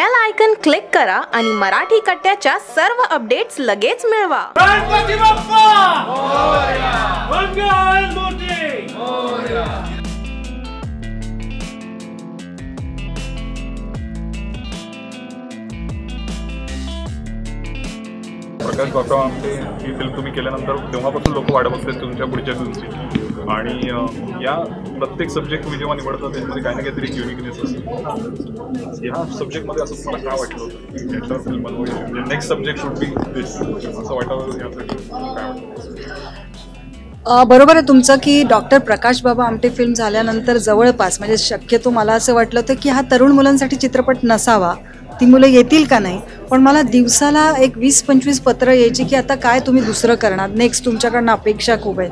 Bell icon click करा आणि मराठी कट्ट्याच्या सर्व अपडेट्स लगेच मिळवा. गणपती बाप्पा! मंगल मूर्ती! प्रकाश बाबा आमचे ही फिल्म तुम्ही केल्यानंतर तेव्हापासून लोक वाढत असतात तुमच्या पुढच्या फिल्मची आणि या प्रत्येक सब्जेक्ट मी जेव्हा निवडतो त्याच्यामध्ये काही ना काहीतरी युनिकनेस असतो. या सब्जेक्टमध्ये असं मला काय वाटलं होतं? फिल्म बनवायची next subject should be this असं वाटावं यासाठी काय वाटतं बरोबर आहे तुमचं की डॉक्टर प्रकाश बाबा आमटे फिल्म झाल्यानंतर जवळपास म्हणजे शक्यतो मला असं वाटलं होतं की हा तरुण मुलांसाठी चित्रपट नसावा. ती मुलं येतील का नाही? पण मला दिवसाला एक वीस पंचवीस पत्र यायची की आता काय तुम्ही दुसरं करणार? नेक्स्ट तुमच्याकडनं अपेक्षा खूप आहेत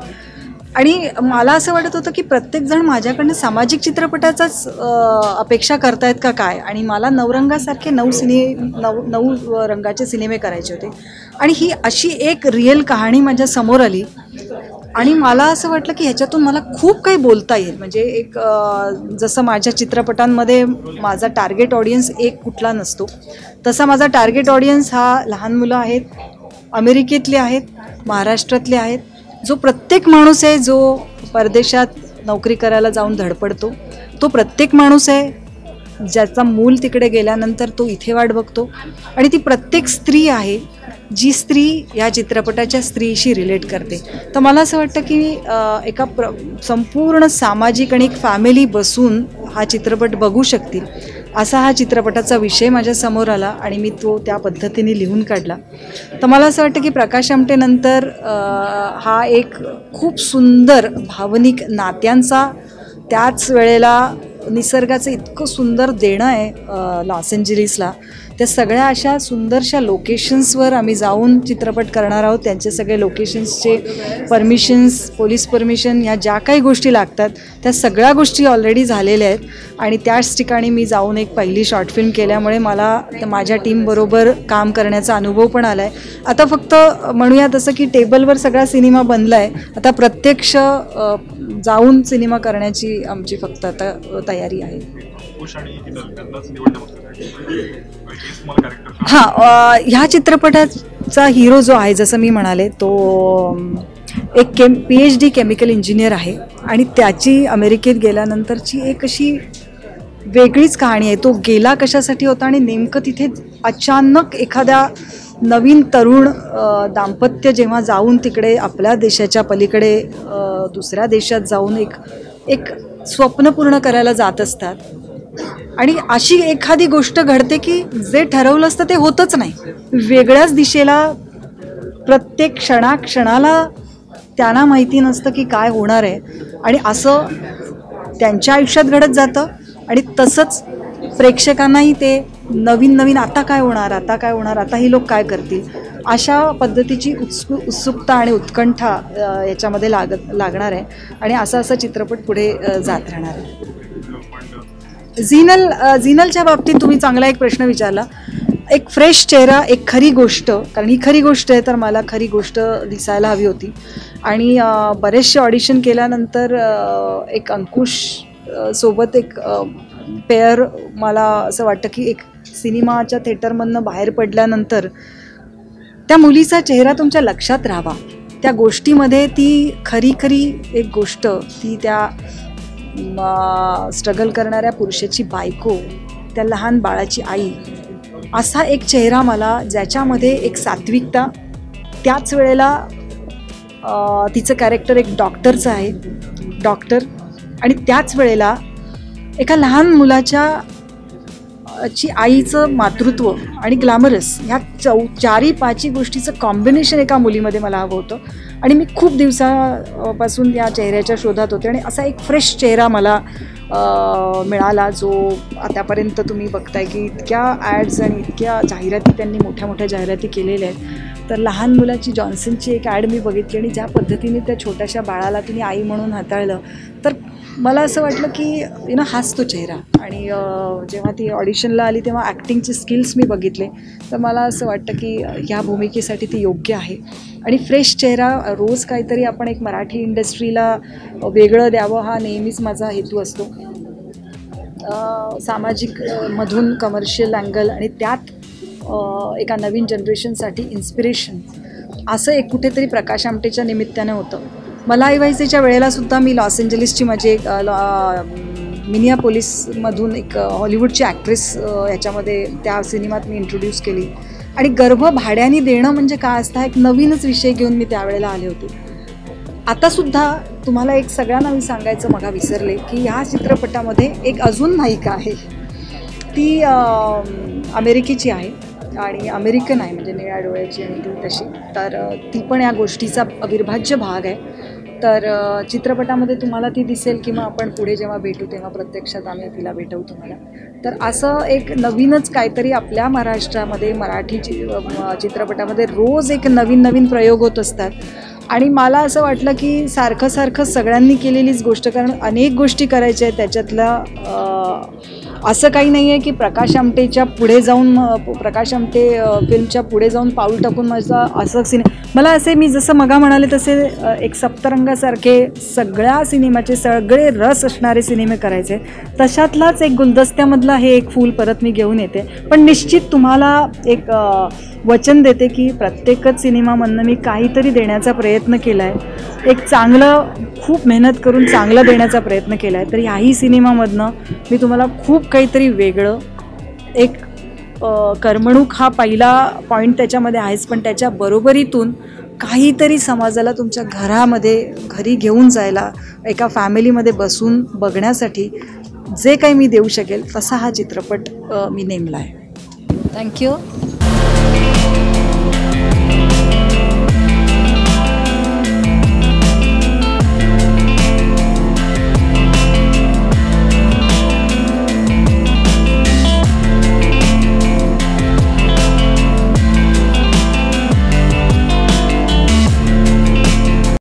आणि मला असं वाटत होतं की प्रत्येकजण माझ्याकडनं सामाजिक चित्रपटाचाच अपेक्षा करतायत का काय? आणि मला नवरंगासारखे नऊ सिने नऊ नऊ रंगाचे सिनेमे करायचे होते. आणि ही अशी एक रिअल कहाणी माझ्यासमोर आली. आणि मला असं वाटलं की ह्याच्यातून मला खूप काही बोलता येईल. म्हणजे एक जसं माझ्या चित्रपटांमध्ये माझा टार्गेट ऑडियन्स एक कुठला नसतो तसा माझा टार्गेट ऑडियन्स हा लहान मुलं आहेत अमेरिकेतले आहेत महाराष्ट्रातले आहेत. जो प्रत्येक माणूस आहे जो परदेशात नोकरी करायला जाऊन धडपडतो तो प्रत्येक माणूस आहे ज्याचा मूल तिकडे गेल्यानंतर तो इथे वाट बघतो आणि ती प्रत्येक स्त्री आहे जी स्त्री या चित्रपटाच्या स्त्रीशी रिलेट करते. तर मला असं वाटतं की एका प्र संपूर्ण सामाजिक आणि एक फॅमिली बसून हा चित्रपट बघू शकतील. असा हा चित्रपटाचा विषय माझ्यासमोर आला आणि मी तो त्या पद्धतीने लिहून काढला. तर मला असं वाटतं की प्रकाश आमटेनंतर हा एक खूप सुंदर भावनिक नात्यांचा त्याच वेळेला निसर्गाचं इतकं सुंदर देणं आहे लॉस एंजलिसला. त्या सगळ्या अशा सुंदरशा लोकेशन्सवर आम्ही जाऊन चित्रपट करणार आहोत. त्यांचे सगळे लोकेशन्सचे परमिशन्स पोलीस परमिशन ह्या ज्या काही गोष्टी लागतात त्या सगळ्या गोष्टी ऑलरेडी झालेल्या आहेत. आणि त्याच ठिकाणी मी जाऊन एक पहिली शॉर्ट फिल्म केल्यामुळे मला माझ्या टीमबरोबर काम करण्याचा अनुभव पण आला आहे आता फक्त म्हणूया तसं की टेबलवर सगळा सिनेमा बनला आहे आता प्रत्यक्ष जाऊन सिनेमा करण्याची आमची फक्त आता तयारी आहे. हां ह्या चित्रपटाचा हिरो जो आहे जसं मी म्हणाले तो एक chem P H D chemical engineer आहे आणि त्याची अमेरिकेत गेल्यानंतरची एक अशी वेगळीच कहाणी आहे. तो गेला कशासाठी होता आणि नेमकं तिथे अचानक एखाद्या नवीन तरुण दाम्पत्य जेव्हा जाऊन तिकडे आपल्या देशाच्या पलीकडे दुसऱ्या देशात जाऊन एक एक स्वप्न पूर्ण करायला जात असतात. आणि अशी एखादी गोष्ट घडते की जे ठरवलं असतं ते होतच नाही. वेगळ्याच दिशेला प्रत्येक क्षणाक्षणाला त्यांना माहिती नसतं की काय होणार आहे. आणि असं त्यांच्या आयुष्यात घडत जातं आणि तसंच प्रेक्षकांनाही ते नवीन नवीन आता काय होणार आता काय होणार आता ही लोक काय करतील? अशा पद्धतीची उत्सु उत्सुकता आणि उत्कंठा याच्यामध्ये लागत लागणार आहे. आणि असा असा चित्रपट पुढे जात राहणार आहे. झिनल झिनलच्या बाबतीत तुम्ही चांगला एक प्रश्न विचारला. एक फ्रेश चेहरा एक खरी गोष्ट कारण ही खरी गोष्ट आहे तर मला खरी गोष्ट दिसायला हवी होती. आणि बरेचसे ऑडिशन केल्यानंतर एक अंकुश सोबत एक पेअर मला असं वाटतं की एक सिनेमाच्या थिएटरमधनं बाहेर पडल्यानंतर त्या मुलीचा चेहरा तुमच्या लक्षात राहावा. त्या गोष्टीमध्ये ती खरी खरी एक गोष्ट ती त्या स्ट्रगल करणाऱ्या पुरुषाची बायको त्या लहान बाळाची आई असा एक चेहरा मला ज्याच्यामध्ये एक सात्विकता त्याच वेळेला तिचं कॅरेक्टर एक डॉक्टरचं आहे. डॉक्टर आणि त्याच वेळेला एका लहान मुलाच्या ची आईचं मातृत्व आणि ग्लॅमरस ह्या चौ चारी पाची गोष्टीचं कॉम्बिनेशन एका मुलीमध्ये मला हवं होतं. आणि मी खूप दिवसापासून या चेहऱ्याच्या शोधात होते आणि असा एक फ्रेश चेहरा मला मिळाला जो आतापर्यंत तुम्ही बघताय की इतक्या ॲड्स आणि इतक्या जाहिराती त्यांनी मोठ्या मोठ्या जाहिराती केलेल्या आहेत. तर लहान मुलाची जॉन्सनची एक ॲड मी बघितली आणि ज्या पद्धतीने त्या छोट्याशा बाळाला तिने आई म्हणून हाताळलं तर मला असं वाटलं की यु नो हाच तो चेहरा. आणि जेव्हा ती ऑडिशनला आली तेव्हा ॲक्टिंगचे स्किल्स मी बघितले. तर मला असं वाटतं की ह्या भूमिकेसाठी ती योग्य आहे. आणि फ्रेश चेहरा रोज काहीतरी आपण एक मराठी इंडस्ट्रीला वेगळं द्यावं हा नेहमीच माझा हेतू असतो. सामाजिक मधून कमर्शियल अँगल आणि त्यात एका नवीन जनरेशनसाठी इन्स्पिरेशन असं एक कुठेतरी प्रकाश आमटेच्या निमित्तानं होतं. मला आईवायसेच्या वेळेला सुद्धा मी लॉस एंजलिसची माझी एक लॉ- मिनिया पोलीसमधून एक हॉलिवूडची ॲक्ट्रेस ह्याच्यामध्ये त्या सिनेमात मी इंट्रोड्यूस केली. आणि गर्भ भाड्याने देणं म्हणजे काय असतं एक नवीनच विषय घेऊन मी त्यावेळेला आले होते. आतासुद्धा तुम्हाला एक सगळ्यांना मी सांगायचं मगा विसरले की ह्या चित्रपटामध्ये एक अजून नायिका आहे. ती अमेरिकेची आहे. आणि अमेरिकन आहे म्हणजे निळ्या डोळ्याची आणि ती तशी. तर ती पण या गोष्टीचा अविर्भाज्य भाग आहे. तर चित्रपटामध्ये तुम्हाला ती दिसेल किंवा आपण पुढे जेव्हा भेटू तेव्हा प्रत्यक्षात आम्ही तिला भेटवू तुम्हाला. तर असं एक नवीनच काहीतरी आपल्या महाराष्ट्रामध्ये मराठी चि चित्रपटामध्ये रोज एक नवीन नवीन प्रयोग होत असतात. आणि मला असं वाटलं की सारखं सारखं सगळ्यांनी केलेलीच गोष्ट कारण अनेक गोष्टी करायच्या आहेत त्याच्यातला असं काही नाही आहे की प्रकाश आमटेच्या पुढे जाऊन प्रकाश आमटे फिल्मच्या पुढे जाऊन पाऊल टाकून माझा असं सिने मला असे मी जसं मगा म्हणाले तसे एक सप्तरंगासारखे सगळ्या सिनेमाचे सगळे रस असणारे सिनेमे करायचे. तशातलाच एक गुलदस्त्यामधला हे एक फूल परत मी घेऊन येते. पण निश्चित तुम्हाला एक वचन देते की प्रत्येकच सिनेमामधनं मी काहीतरी देण्याचा प्रयत्न केला आहे एक चांगलं खूप मेहनत करून चांगलं देण्याचा प्रयत्न केला आहे तर ह्याही सिनेमामधनं मी तुम्हाला खूप काहीतरी वेगळं एक करमणूक हा पहिला पॉईंट त्याच्यामध्ये आहेच पण त्याच्या बरोबरीतून काहीतरी समाजाला तुमच्या घरामध्ये घरी घेऊन जायला एका फॅमिलीमध्ये बसून बघण्यासाठी जे काही मी देऊ शकेल तसा हा चित्रपट मी नेमला आहे. थँक्यू